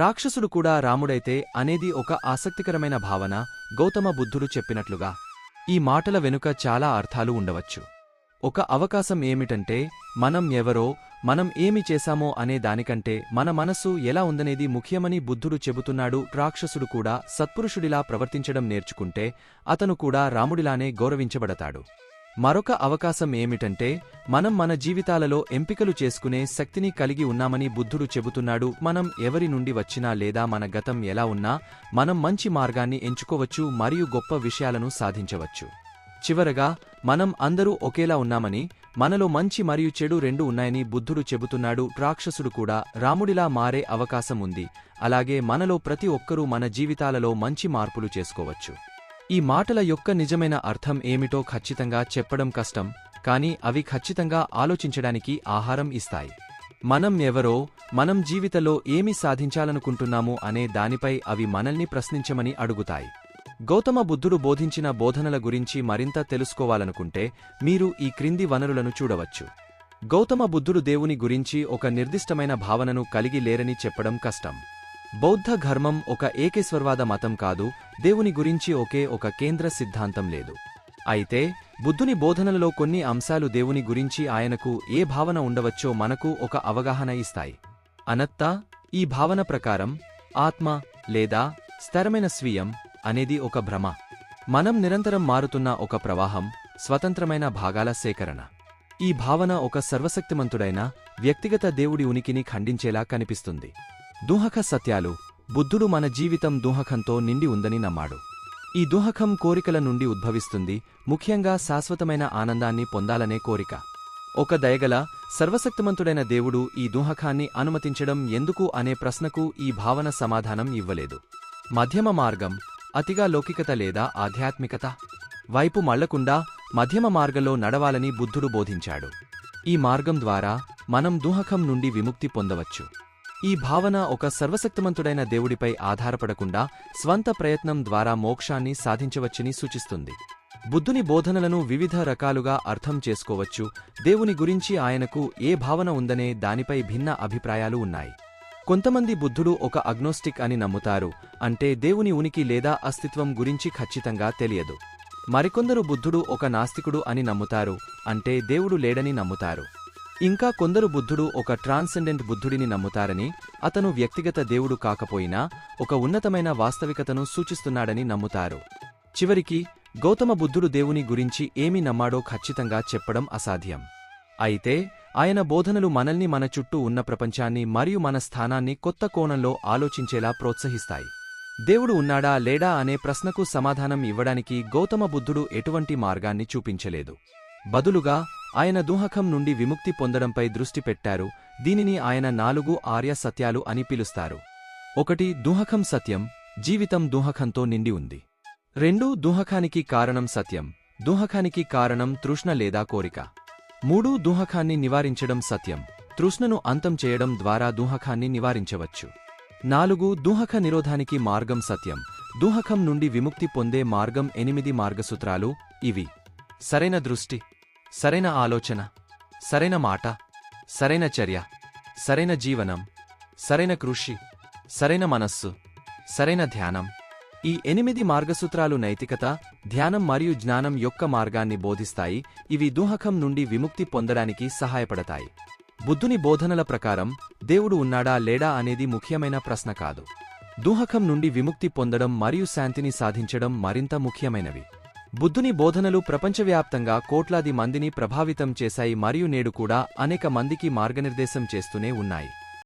రాక్షసుడు కూడా రాముడైతే అనేది ఒక ఆసక్తికరమైన భావన గౌతమ బుద్ధుడు చెప్పినట్లుగా. ఈ మాటల వెనుక చాలా అర్థాలు ఉండవచ్చు. ఒక అవకాశం ఏమిటంటే మనం ఎవరో మనం ఏమి చేశామో అనే దానికంటే మన మనస్సు ఎలా ఉందనేది ముఖ్యమని బుద్ధుడు చెబుతున్నాడు రాక్షసుడు కూడా సత్పురుషుడిలా ప్రవర్తించడం నేర్చుకుంటే అతను కూడా రాముడిలానే గౌరవించబడతాడు. మరొక అవకాశం ఏమిటంటే మనం మన జీవితాలలో ఎంపికలు చేసుకునే శక్తిని కలిగి ఉన్నామని బుద్ధుడు చెబుతున్నాడు. మనం ఎవరి నుండి వచ్చినా లేదా మన గతం ఎలా ఉన్నా మనం మంచి మార్గాన్ని ఎంచుకోవచ్చు మరియు గొప్ప విషయాలను సాధించవచ్చు. చివరగా మనం అందరూ ఒకేలా ఉన్నామని మనలో మంచి మరియు చెడు రెండు ఉన్నాయని బుద్ధుడు చెబుతున్నాడు. రాక్షసుడు కూడా రాముడిలా మారే అవకాశం ఉంది. అలాగే మనలో ప్రతి ఒక్కరూ మన జీవితాలలో మంచి మార్పులు చేసుకోవచ్చు. ఈ మాటల యొక్క నిజమైన అర్థం ఏమిటో ఖచ్చితంగా చెప్పడం కష్టం కానీ అవి ఖచ్చితంగా ఆలోచించడానికి ఆహారం ఇస్తాయి. మనం ఎవరో మనం జీవితంలో ఏమి సాధించాలనుకుంటున్నాము అనే దానిపై అవి మనల్ని ప్రశ్నించమని అడుగుతాయి. గౌతమ బుద్ధుడు బోధించిన బోధనల గురించి మరింత తెలుసుకోవాలనుకుంటే మీరు ఈ క్రింది వనరులను చూడవచ్చు. గౌతమ బుద్ధుడు దేవుని గురించి ఒక నిర్దిష్టమైన భావనను కలిగి లేరని చెప్పడం కష్టం. బౌద్ధ ధర్మం ఒక ఏకేశ్వర్వాద మతం కాదు దేవుని గురించి ఒకే ఒక కేంద్ర సిద్ధాంతం లేదు. అయితే బుద్ధుని బోధనలలో కొన్ని అంశాలు దేవుని గురించి ఆయనకు ఏ భావన ఉండవచ్చో మనకు ఒక అవగాహన ఇస్తాయి. అనత్తా ఈ భావన ప్రకారం ఆత్మ లేదా స్థిరమైన స్వీయం అనేది ఒక భ్రమ. మనం నిరంతరం మారుతున్న ఒక ప్రవాహం స్వతంత్రమైన భాగాల సేకరణ. ఈ భావన ఒక సర్వశక్తిమంతుడైన వ్యక్తిగత దేవుడి ఉనికిని ఖండించేలా కనిపిస్తుంది. దూహక సత్యాలు బుద్ధుడు మన జీవితం దూహకంతో నిండి ఉందని నమ్మాడు. ఈ దూహకం కోరికల నుండి ఉద్భవిస్తుంది ముఖ్యంగా శాశ్వతమైన ఆనందాన్ని పొందాలనే కోరిక. ఒక దయగల సర్వశక్తిమంతుడైన దేవుడు ఈ దూహకాన్ని అనుమతించడం ఎందుకు అనే ప్రశ్నకు ఈ భావన సమాధానం ఇవ్వలేదు. మధ్యమ మార్గం అతిగా లౌకికత లేదా ఆధ్యాత్మికత? వైపు మళ్ళకుండా మధ్యమ మార్గంలో నడవాలని బుద్ధుడు బోధించాడు. ఈ మార్గం ద్వారా మనం దూహకం నుండి విముక్తి పొందవచ్చు. ఈ భావన ఒక సర్వశక్తిమంతుడైన దేవుడిపై ఆధారపడకుండా స్వంత ప్రయత్నం ద్వారా మోక్షాన్ని సాధించవచ్చని సూచిస్తుంది. బుద్ధుని బోధనలను వివిధ రకాలుగా అర్థం చేసుకోవచ్చు. దేవుని గురించి ఆయనకు ఏ భావన ఉందనే దానిపై భిన్న అభిప్రాయాలు ఉన్నాయి. కొంతమంది బుద్ధుడు ఒక అగ్నోస్టిక్ అని నమ్ముతారు. అంటే దేవుని ఉనికి లేదా అస్తిత్వం గురించి ఖచ్చితంగా తెలియదు. మరికొందరు బుద్ధుడు ఒక నాస్తికుడు అని నమ్ముతారు. అంటే దేవుడు లేడని నమ్ముతారు. ఇంకా కొందరు బుద్ధుడు ఒక ట్రాన్సెండెంట్ బుద్ధుడిని నమ్ముతారని అతను వ్యక్తిగత దేవుడు కాకపోయినా ఒక ఉన్నతమైన వాస్తవికతను సూచిస్తున్నాడని నమ్ముతారు. చివరికి గౌతమ బుద్ధుడు దేవుని గురించి ఏమి నమ్మాడో ఖచ్చితంగా చెప్పడం అసాధ్యం. అయితే ఆయన బోధనలు మనల్ని మన చుట్టూ ఉన్న ప్రపంచాన్ని మరియు మన స్థానాన్ని కొత్త కోణంలో ఆలోచించేలా ప్రోత్సహిస్తాయి. దేవుడు ఉన్నాడా లేడా అనే ప్రశ్నకు సమాధానం ఇవ్వడానికి గౌతమ బుద్ధుడు ఎటువంటి మార్గాన్ని చూపించలేదు. బదులుగా ఆయన దూహకం నుండి విముక్తి పొందడంపై దృష్టి పెట్టారు దీనిని ఆయన నాలుగు ఆర్య సత్యాలు అని పిలుస్తారు. ఒకటి దూహకం సత్యం జీవితం దూహకంతో నిండి ఉంది. రెండు దూహకానికి కారణం సత్యం దూహకానికి కారణం తృష్ణ లేదా కోరిక. మూడు దూహకాన్ని నివారించడం సత్యం తృష్ణను అంతం చేయడం ద్వారా దూహకాన్ని నివారించవచ్చు. నాలుగు దూహక నిరోధానికి మార్గం సత్యం దూహకం నుండి విముక్తి పొందే మార్గం ఎనిమిది మార్గసూత్రాలు ఇవి. సరైన దృష్టి. సరైన ఆలోచన సరైన మాట సరైన చర్య సరైన జీవనం సరైన కృషి సరైన మనస్సు సరైన ధ్యానం. ఈ ఎనిమిది మార్గసూత్రాలు నైతికత ధ్యానం మరియు జ్ఞానం యొక్క మార్గాన్ని బోధిస్తాయి. ఇవి దూహకం నుండి విముక్తి పొందడానికి సహాయపడతాయి. బుద్ధుని బోధనల ప్రకారం దేవుడు ఉన్నాడా లేడా అనేది ముఖ్యమైన ప్రశ్న కాదు. దూహకం నుండి విముక్తి పొందడం మరియు శాంతిని సాధించడం మరింత ముఖ్యమైనవి. బుద్ధుని బోధనలు ప్రపంచవ్యాప్తంగా కోట్లాది మందిని ప్రభావితం చేశాయి మరియు నేడు కూడా అనేక మందికి మార్గనిర్దేశం చేస్తూనే ఉన్నాయి.